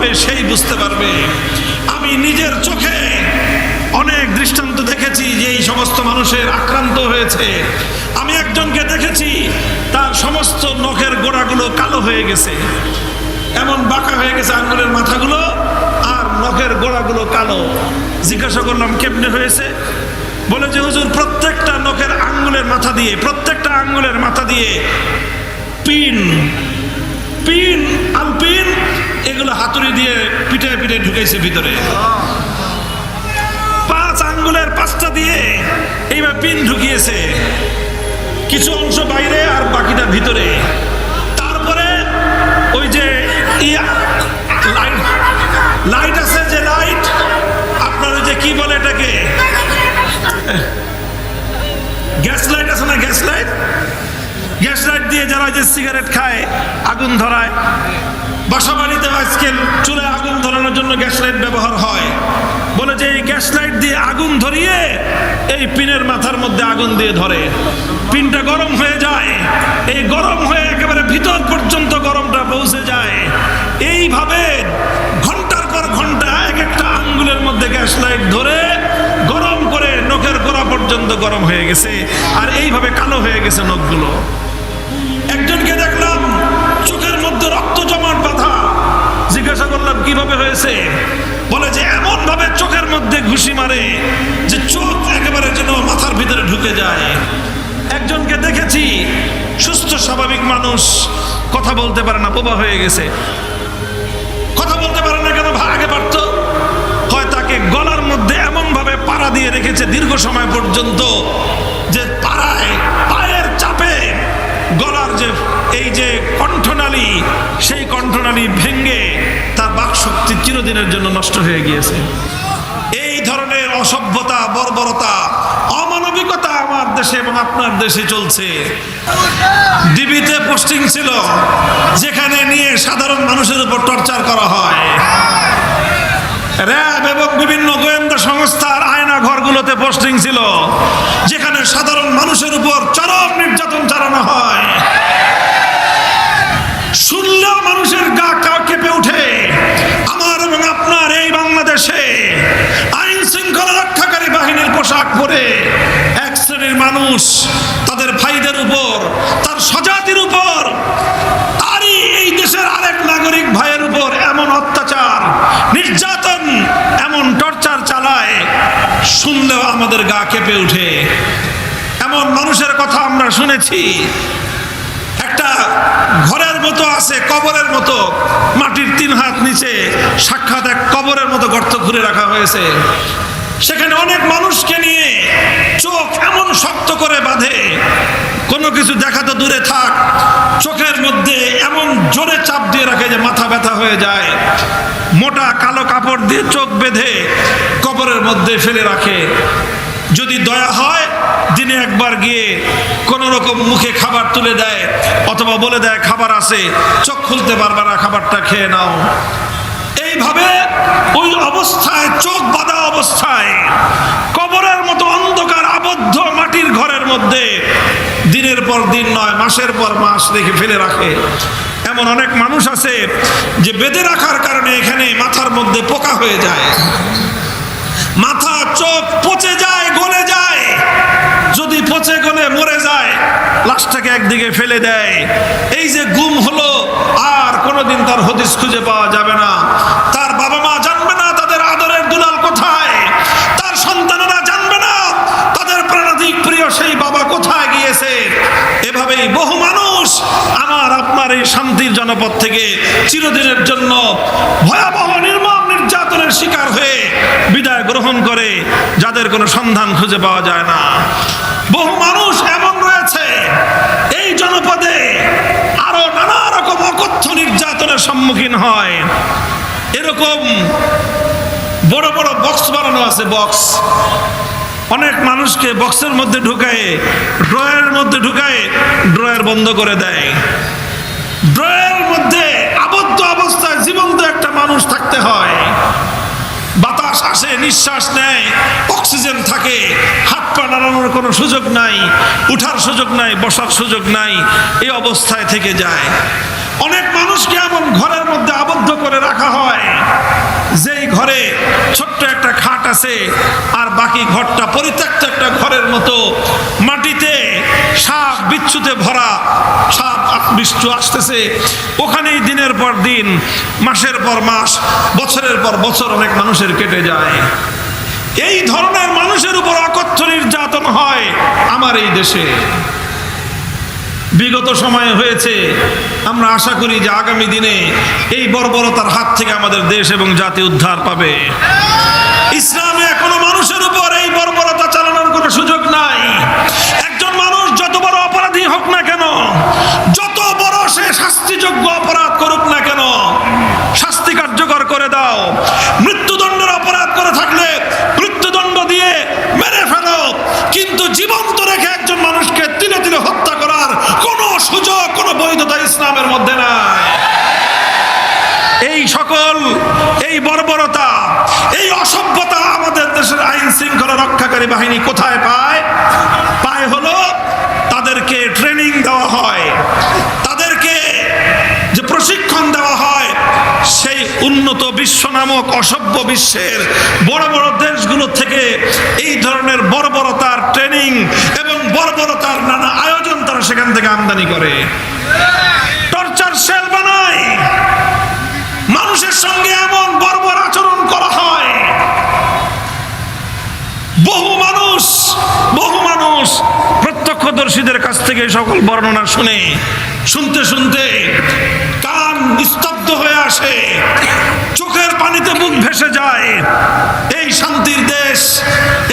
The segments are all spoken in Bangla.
হবে, সেই বুঝতে পারবে। আমি নিজের চোখে অনেক দৃষ্টান্ত দেখেছি যে এই সমস্ত মানুষের আক্রান্ত হয়েছে। আমি একজনকে দেখেছি, তার সমস্ত নখের গোড়াগুলো কালো হয়ে গেছে। এমন বাঁকা হয়ে গেছে আঙ্গুলের মাথাগুলো, আর নখের গোড়াগুলো কালো। জিজ্ঞাসা করলাম, কেমনে হয়েছে? বলে যে, হুজুর, প্রত্যেকটা নখের আঙ্গুলের মাথা দিয়ে, প্রত্যেকটা আঙ্গুলের মাথা দিয়ে পিন এগুলো হাতুড়ি দিয়ে পিঠে পিঠে ঢুকেছে ভিতরে। পাঁচ আঙ্গুলের পাঁচটা দিয়ে এইবার পিন ঢুকিয়েছে। কিছু অংশ বাইরে আর বাকিটা ভিতরে। তারপরে ওই যে লাইট লাইট আছে যে লাইট, আপনার ওই যে কি বলে এটাকে? গ্যাস লাইট আছে না গ্যাস লাইট? গ্যাস লাইট দিয়ে যারা যে সিগারেট খায়, আগুন ধরায় বাসা বাড়িতে আজকাল চুলায় আগুন ধরানোর জন্য গ্যাস লাইট ব্যবহার হয়। বলে যে এই গ্যাস লাইট দিয়ে আগুন ধরিয়ে এই পিনের মাথার মধ্যে আগুন দিয়ে ধরে। পিনটা গরম হয়ে যায়। এই গরম হয়ে একেবারে ভিতর পর্যন্ত গরমটা পৌঁছে যায়। এইভাবে ঘণ্টার পর ঘণ্টা এক একটা আঙ্গুলের মধ্যে গ্যাস লাইট ধরে গরম করে নখের গোড়া পর্যন্ত গরম হয়ে গেছে। আর এইভাবে কালো হয়ে গেছে নখগুলো। জিজ্ঞাসা করলাম, কীভাবে হয়েছে? বলে যে এমন ভাবে চোখের মধ্যে ঘুষি মারে যে চোখ একেবারে যেন মাথার ভিতরে ঢুকে যায়। একজনকে দেখেছি, সুস্থ, স্বাভাবিক মানুষ। কথা বলতে পারে না, বোবা হয়ে গেছে। কথা বলতে পারে না কেন আগে পারতো। হয় তাকে গলার মধ্যে এমন ভাবে পাড়া দিয়ে রেখেছে দীর্ঘ সময় পর্যন্ত যে পাড়ায়, পায়ের চাপে গলার যে, এই যে কণ্ঠনালী, সেই কণ্ঠনালী ভেঙ্গে শক্তি চিরদিনের জন্য নষ্ট হয়ে গিয়েছে। এই ধরনের অসভ্যতা, বর্বরতা, অমানবিকতা আমার দেশে এবং আপনার দেশে চলছে। ডিবিতে পোস্টিং ছিল, যেখানে নিয়ে সাধারণ মানুষের উপর টর্চার করা হয়। র্যাব এবং বিভিন্ন গোয়েন্দা সংস্থার আয়না ঘরগুলোতে পোস্টিং ছিল, যেখানে সাধারণ মানুষের উপর চরম নির্যাতন চালানো হয়। শুনলেও মানুষের গা বাংলাদেশে আইন শৃঙ্খলা রক্ষাকারী বাহিনীর পোশাক পরে এক শ্রেণির মানুষ তাদের ভাইদের উপর, তার স্বজাতির উপর, তারই এই দেশের আরেক নাগরিক ভাইয়ের উপর এমন অত্যাচার, নির্যাতন, এমন টর্চার চালায়, শুনলেও আমাদের গা কেঁপে ওঠে। এমন মানুষের কথা আমরা শুনেছি। একটা ঘরের মতো আছে, কবরের মতো। মাটির তিন হাত নিচে সাক্ষাৎ এক কবরের মতো গর্ত ঘুরে রাখা হয়েছে। সেখানে অনেক মানুষকে নিয়ে চোখ এমন শক্ত করে বাঁধে। কোনো কিছু দেখা তো দূরে থাক, চোখের মধ্যে এমন জোরে চাপ দিয়ে রাখে যে মাথা ব্যথা হয়ে যায়। মোটা কালো কাপড় দিয়ে চোখ বেঁধে কবরের মধ্যে ফেলে রাখে। যদি দয়া হয়, দিনে একবার গিয়ে কোন রকম মুখে খাবার তুলে দেয়, অথবা বলে দেয়, খাবার আছে, চোখ খুলতে পারবে না, খাবারটা খেয়ে নাও। এইভাবে ওই অবস্থায়, চোখ বাঁধা অবস্থায়, কবরের মতো অন্ধকার আবদ্ধ মাটির ঘরের মধ্যে দিনের পর দিন নয়, মাসের পর মাস রেখে ফেলে রাখে। এমন অনেক মানুষ আছে যে বেঁধে রাখার কারণে এখানে মাথার মধ্যে পোকা হয়ে যায়। মাথা, চোখ পচে যায়, গলে যায়। যদি পচে গলে মরে যায়, লাশটাকে একদিকে ফেলে দেয়। এই যে গুম হলো, আর কোনোদিন তার হদিস খুঁজে পাওয়া যাবে না। তার বাবা মা জানবে না তাদের আদরের দুলাল কোথায়। তার সন্তানেরা জানবে না তাদের প্রাণাধিক প্রিয় সেই বাবা কোথায় গিয়েছে। এভাবেই বহু মানুষ আমার, আপনার এই শান্তির জনপদ থেকে চিরদিনের জন্য ভয়াবহ, নির্মম নির্যাতনের শিকার হয়ে গ্রহণ করে, যাদের কোনো সন্ধান খুঁজে পাওয়া যায় না। বহু মানুষ এমন রয়েছে, এই জনপদে আরও নানা রকম অকথ্য নির্যাতনের সম্মুখীন হয়। এরকম বড় বড় বক্স বানানো আছে, বক্স। অনেক মানুষকে বক্সের মধ্যে ঢুকায় ড্রয়ের মধ্যে ঢুকায় ড্রয়ার বন্ধ করে দেয়। ড্রয়ের মধ্যে আবদ্ধ অবস্থায় জীবন্ত একটা মানুষ থাকতে হয় বাতাস আসে নিঃশ্বাস নেয়, অক্সিজেন থাকে, হাত পা নাড়ানোর কোনো সুযোগ নাই, উঠার সুযোগ নাই, বসার সুযোগ নাই, এই অবস্থায় থেকে যায়। অনেক মানুষকে এমন ঘরের মধ্যে আবদ্ধ করে রাখা হয়, যেই ঘরে ছোট্ট একটা খাট আছে, আর বাকি ঘরটা পরিত্যক্ত একটা ঘরের মতো, মাটিতে সাপ বিচ্ছুতে ভরা বিচ্ছু আসতেছে। ওখানেই দিনের পর দিন, মাসের পর মাস, বছরের পর বছর অনেক মানুষের কেটে যায়। এই ধরনের মানুষের উপর অকথ্য নির্যাতন হয় আমার এই দেশে। বিগত সময়ে হয়েছে, আমরা আশা করি যে আগামী দিনে এই বর্বরতার হাত থেকে আমাদের দেশ এবং জাতি উদ্ধার পাবে। ইসলামে কোনো মানুষের উপর এই বর্বরতা চালানোর কোনো সুযোগ যত বড় সে শাস্তিযোগ্য অপরাধ করুক না কেন, শাস্তি কার্যকর করে দাও। মৃত্যুদণ্ডের অপরাধ করে থাকলে মৃত্যুদণ্ড দিয়ে মেরে ফেলো কিন্তু জীবন্ত রেখে একজন মানুষকে তিলে তিলে হত্যা করার কোনো সুযোগ কোনো বৈধতা ইসলামের মধ্যে নাই এই সকল এই বর্বরতা এই অসভ্যতা আমাদের দেশের আইন শৃঙ্খলা রক্ষাকারী বাহিনী কোথায় পায় পায় হলো তাদেরকে ট্রেনিং দেওয়া হয় তাদেরকে যে প্রশিক্ষণ দেওয়া হয় সেই উন্নত বিশ্ব নামক অসভ্য বিশ্বের বড় বড় দেশগুলো থেকে এই ধরনের বর্বরতার ট্রেনিং এবং বর্বরতার নানা আয়োজন তারা সেখান থেকে আমদানি করে। টর্চার সেল বানায়। মানুষের সঙ্গে এমন বর্বর আচরণ করা হয়। বহু মানুষ বহু মানুষ প্রত্যক্ষদর্শীদের কাছ থেকে সকল বর্ণনা শুনে, শুনতে শুনতে কান নিস্তব্ধ হয়ে আসে। চোখের পানিতে মুখ ভেসে যায়। এই শান্তির দেশ,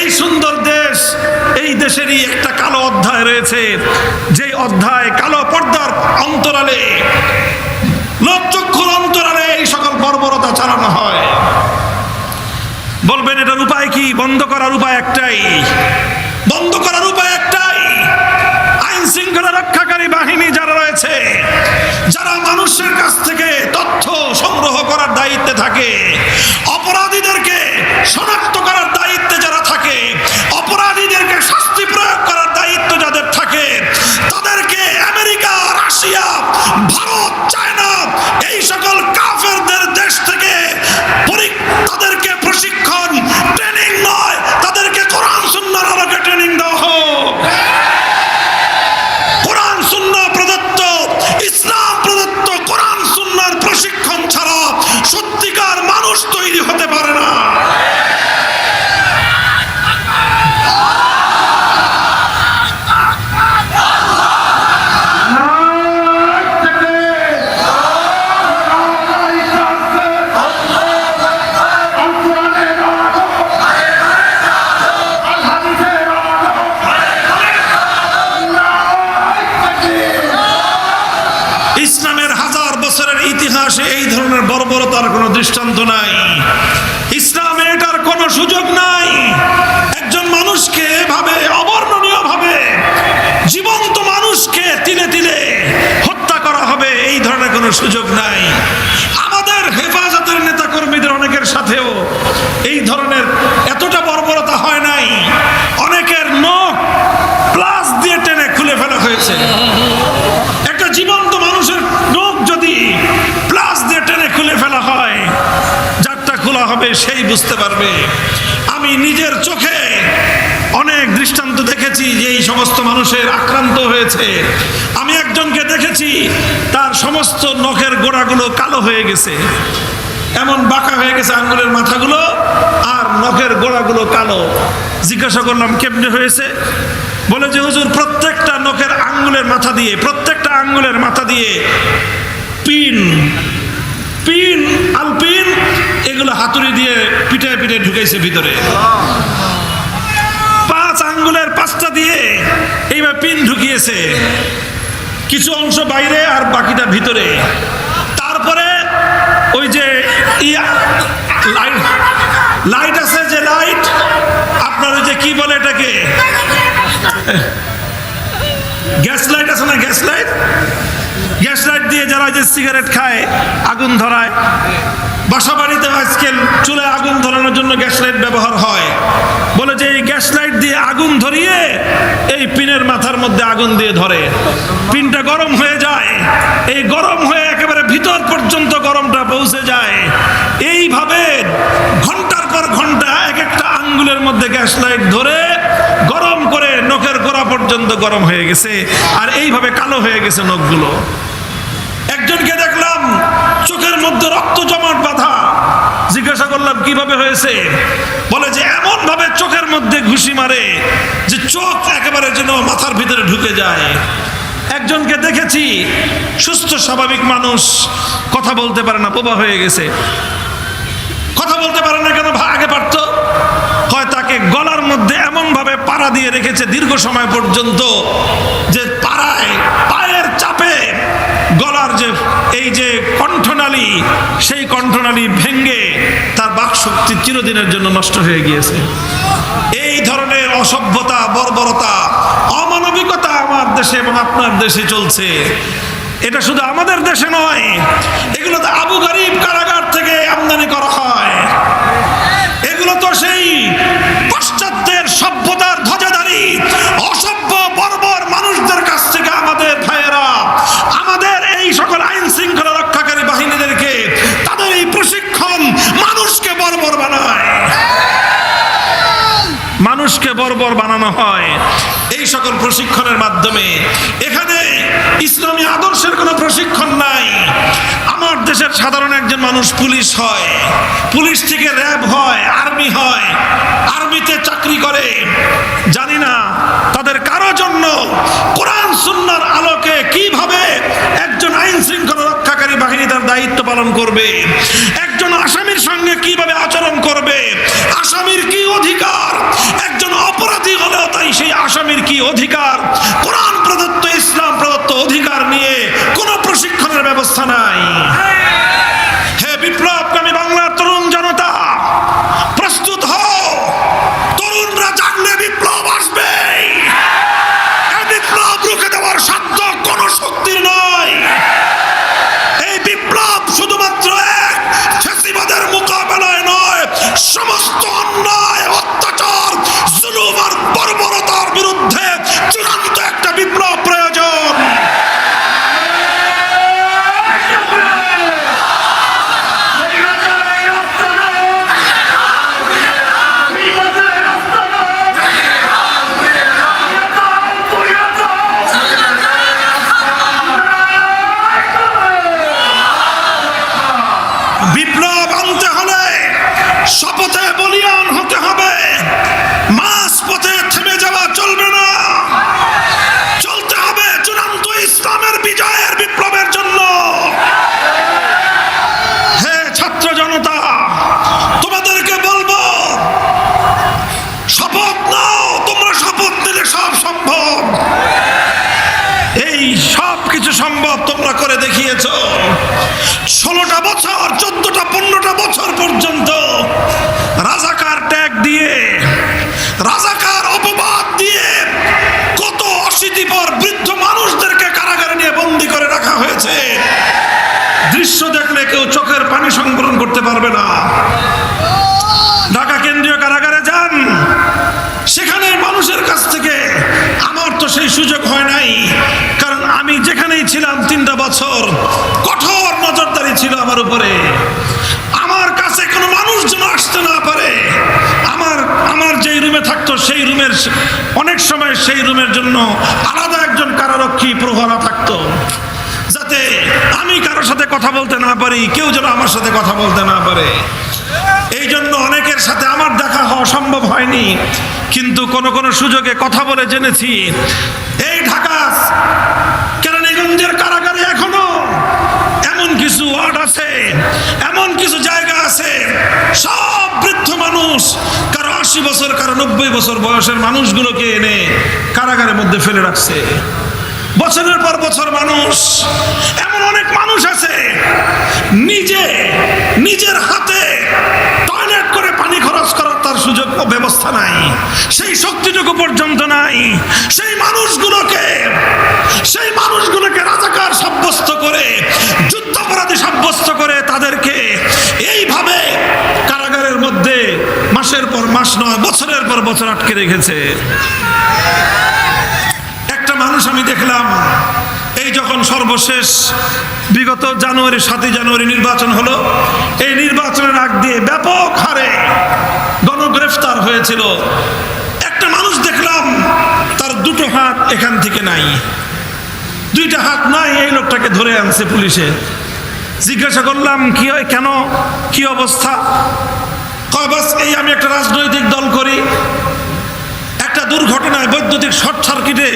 এই সুন্দর দেশ, এই দেশেরই একটা কালো অধ্যায় রয়েছে। যে অধ্যায় কালো পর্দার অন্তরালে লোকচক্ষুর অন্তরালে এই সকল বর্বরতা চালানো হয়। বলবেন, এটার উপায় কি? বন্ধ করার উপায় একটাই। বন্ধ করার উপায় শৃঙ্খলা রক্ষাকারী বাহিনী যারা রয়েছে, যারা মানুষের কাছ থেকে তথ্য সংগ্রহ করার দায়িত্বে থাকে, অপরাধীদেরকে শনাক্ত করার দায়িত্বে যারা থাকে, অপরাধীদেরকে শাস্তি প্রয়োগ করার দায়িত্ব যাদের থাকে, তাদেরকে আমেরিকা, রাশিয়া, ভারত সুযোগ নাই। আমাদের হেফাজতের নেতা কর্মীদের অনেকের সাথেও এই ধরনের এতটা বর্বরতা হয় নাই। অনেকের নখ প্লাস দিয়ে টেনে খুলে ফেলা হয়েছে। একটা জীবন্ত মানুষের নখ যদি প্লাস দিয়ে টেনে খুলে ফেলা হয়, যারটা খোলা হবে সেই বুঝতে পারবে। আমি নিজের চোখে দেখেছি যে এই সমস্ত মানুষের আক্রান্ত হয়েছে। আমি একজনকে দেখেছি, তার সমস্ত নখের গোড়াগুলো কালো হয়ে গেছে। এমন বাঁকা হয়ে গেছে আঙ্গুলের মাথাগুলো, আর নখের গোড়াগুলো কালো। জিজ্ঞাসা করলাম, কেমনে হয়েছে? বলে যে, হুজুর, প্রত্যেকটা নখের আঙ্গুলের মাথা দিয়ে, প্রত্যেকটা আঙ্গুলের মাথা দিয়ে পিন পিন, আলপিন, এগুলো হাতুড়ি দিয়ে পিঠে পিঠে ঢুকেছে ভিতরে। আঙ্গুলের পাঁচটা দিয়ে এইবার পিন ঢুকিয়েছে। কিছু অংশ বাইরে আর বাকিটা ভিতরে। তারপরে ওই যে ইয়া, লাইট লাইট আছে যে লাইট, আপনার ওই যে কি বলে এটাকে? গ্যাস লাইট আছে না গ্যাস লাইট? গ্যাস লাইট দিয়ে যারা যে সিগারেট খায়, আগুন ধরায় বাসা বাড়িতে আজকাল চুলে আগুন ধরানোর জন্য গ্যাস লাইট ব্যবহার হয়। বলে যে এই গ্যাস লাইট দিয়ে আগুন ধরিয়ে এই পিনের মাথার মধ্যে আগুন দিয়ে ধরে। পিনটা গরম হয়ে যায়। এই গরম হয়ে একেবারে ভিতর পর্যন্ত গরমটা পৌঁছে যায়। এইভাবে ঘণ্টার পর ঘণ্টা এক একটা আঙ্গুলের মধ্যে গ্যাস লাইট ধরে গরম করে নখের গোড়া পর্যন্ত গরম হয়ে গেছে। আর এইভাবে কালো হয়ে গেছে নখগুলো। একজনকে দেখলাম চোখের মধ্যে রক্ত জমাট বাঁধা। জিজ্ঞাসা করলাম, কীভাবে হয়েছে? বলে যে এমন ভাবে চোখের মধ্যে ঘুষি মারে যে চোখ একেবারে যেন মাথার ভিতরে ঢুকে যায়। একজনকে দেখেছি, সুস্থ, স্বাভাবিক মানুষ। কথা বলতে পারে না, বোবা হয়ে গেছে। কথা বলতে পারে না কেন আগে পারতো। হয় তাকে গলার মধ্যে এমন ভাবে পাড়া দিয়ে রেখেছে দীর্ঘ সময় পর্যন্ত যে পাড়ায় যে এই যে কণ্ঠনালী, সেই কণ্ঠনালী ভেঙ্গে তার বাকশক্তি চিরদিনের জন্য নষ্ট হয়ে গিয়েছে। এই ধরনের অসভ্যতা, বর্বরতা, অমানবিকতা আমার দেশে এবং আপনার দেশে চলছে। এটা শুধু আমাদের দেশে নয়, এগুলো তো আবু গরিব কারাগার থেকে আমদানি করা হয়। এগুলো তো সেই পাশ্চাত্যের সভ্যতার ধ্বজাধারী বর্বর বানানো হয়। এই সকল প্রশিক্ষণের মাধ্যমে এখানে ইসলামী আদর্শের কোনো প্রশিক্ষণ নাই। আমার দেশের সাধারণ একজন মানুষ পুলিশ হয়। পুলিশ থেকে র্যাব হয়, আর্মি হয়। আর্মিতে চাকরি করে। জানি না তাদের কারও জন্য কোরআন, সুন্নার আলোকে কীভাবে একজন আইন শৃঙ্খলা রক্ষাকারী বাহিনী তার দায়িত্ব পালন করবে? একজন আসামির সঙ্গে কীভাবে আচরণ করবে? আসামির কি অধিকার একজন অপরাধী হলেও তাই সেই আসামির কি অধিকার। কোরআন প্রদত্ত, ইসলাম প্রদত্ত অধিকার নিয়ে কোনো প্রশিক্ষণের ব্যবস্থা নাই। হে বাংলার তরুণ জনতা বিপ্লব দেওয়ার নয়। বিপ্লব শুধুমাত্র এক নয়, সমস্ত অন্যায় তিনটা বছর কঠোর নজরদারি ছিল আমার উপরে। আমার কাছে কোনো মানুষ যেন আসতে না পারে। আমার আমার যেই রুমে থাকতো সেই রুমের অনেক সময় সেই রুমের জন্য আলাদা একজন কারারক্ষী প্রহরা থাকতো। যাতে আমি কারোর সাথে কথা বলতে না পারি, কেউ যেন আমার সাথে কথা বলতে না পারে। এই জন্য অনেকের সাথে আমার দেখা হওয়া সম্ভব হয়নি। কিন্তু কোন কোন সুযোগে কথা বলে জেনেছি, এই ঢাকা, কেরানীগঞ্জের কিছু ওয়ার্ড আছে, এমন কিছু জায়গা আছে, সব বৃদ্ধ মানুষ, কারও আশি বছর, কারও নব্বই বছর বয়সের মানুষগুলোকে এনে কারাগারের মধ্যে ফেলে রাখছে। বছরের পর বছর মানুষ, এমন অনেক মানুষ আছে, নিজে, নিজের হাতে টয়লেট করে পানি খরচ ও ব্যবস্থা নাই। সেই শক্তিটুকু পর্যন্ত নাই। সেই মানুষগুলোকে সেই মানুষগুলোকে রাজাকার সাব্যস্ত করে, যুদ্ধাপরাধী সাব্যস্ত করে তাদেরকে এইভাবে কারাগারের মধ্যে মাসের পর মাস নয়, বছরের পর বছর আটকে রেখেছে। একটা মানুষ আমি দেখলাম, এই যখন সর্বশেষ বিগত জানুয়ারি, সাতই জানুয়ারি নির্বাচন হলো, এই নির্বাচনের আগ দিয়ে ব্যাপক হারে গণগ্রেফতার হয়েছিল। একটা মানুষ দেখলাম, তার দুটো হাত এখান থেকে নাই। দুইটা হাত নাই, এই লোকটাকে ধরে আনছে পুলিশে। জিজ্ঞাসা করলাম, কি হয়, কেন? কি অবস্থা? কয় এই আমি একটা রাজনৈতিক দল করি। একটা দুর্ঘটনায় বৈদ্যুতিক শর্ট সার্কিটে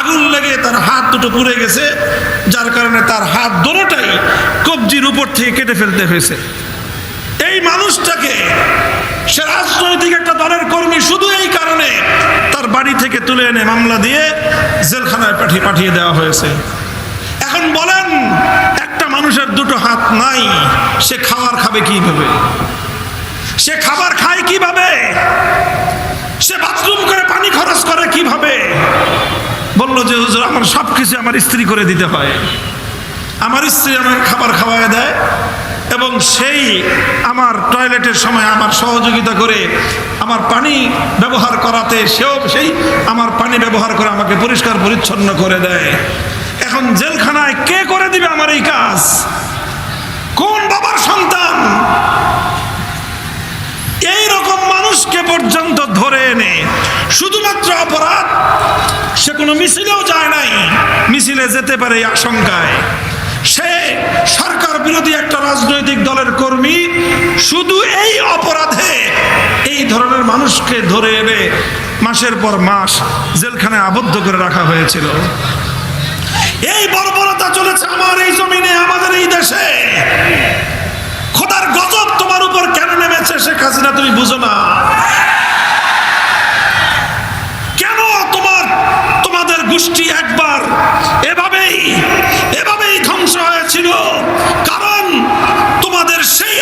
আগুন লেগে তার হাত দুটো পুড়ে গেছে, যার কারণে তার হাত দুটোটাই কবজির উপর থেকে কেটে ফেলতে হয়েছে। এই মানুষটাকে সে রাজনৈতিক একটা দলের কর্মী শুধু এই কারণে তার বাড়ি থেকে তুলে এনে মামলা দিয়ে জেলখানায় পাঠিয়ে পাঠিয়ে দেওয়া হয়েছে। এখন বলেন, একটা মানুষের দুটো হাত নাই, সে খাবার খাবে কীভাবে? সে খাবার খায় কীভাবে? সে বাথরুম করে পানি খরচ করে কীভাবে? বলল যে, হুজুর, আমার সব কিছু আমার স্ত্রী করে দিতে হয়। আমার স্ত্রী আমার খাবার খাওয়ায় দেয় এবং সেই আমার টয়লেটের সময় আমার সহযোগিতা করে আমার পানি ব্যবহার করাতে সেও সেই আমার পানি ব্যবহার করে আমাকে পরিষ্কার পরিচ্ছন্ন করে দেয়। এখন জেলখানায় কে করে দিবে আমার এই কাজ? কোন বাবার সন্তান? এই রকম মানুষকে পর্যন্ত ধরে এনে শুধুমাত্র অপরাধ, সে কোনো মিছিলেও যায় নাই। মিছিলে যেতে পারে এই আশঙ্কায়। সরকার বিরোধী একটা রাজনৈতিক দলের কর্মী শুধু এই অপরাধে এই ধরনের মানুষকে ধরে এনে মাসের পর মাস জেলখানায় আবদ্ধ করে রাখা হয়েছিল। এই বর্বরতা চলেছে আমার এই জমিনে, আমাদের এই দেশে। খোদার গজব তোমার উপর কেন নেমেছে শেখ হাসিনা তুমি বুঝো না। কেন তোমার, তোমাদের গোষ্ঠী একবার এভাবেই হয়েছিল কারণ তোমাদের সেই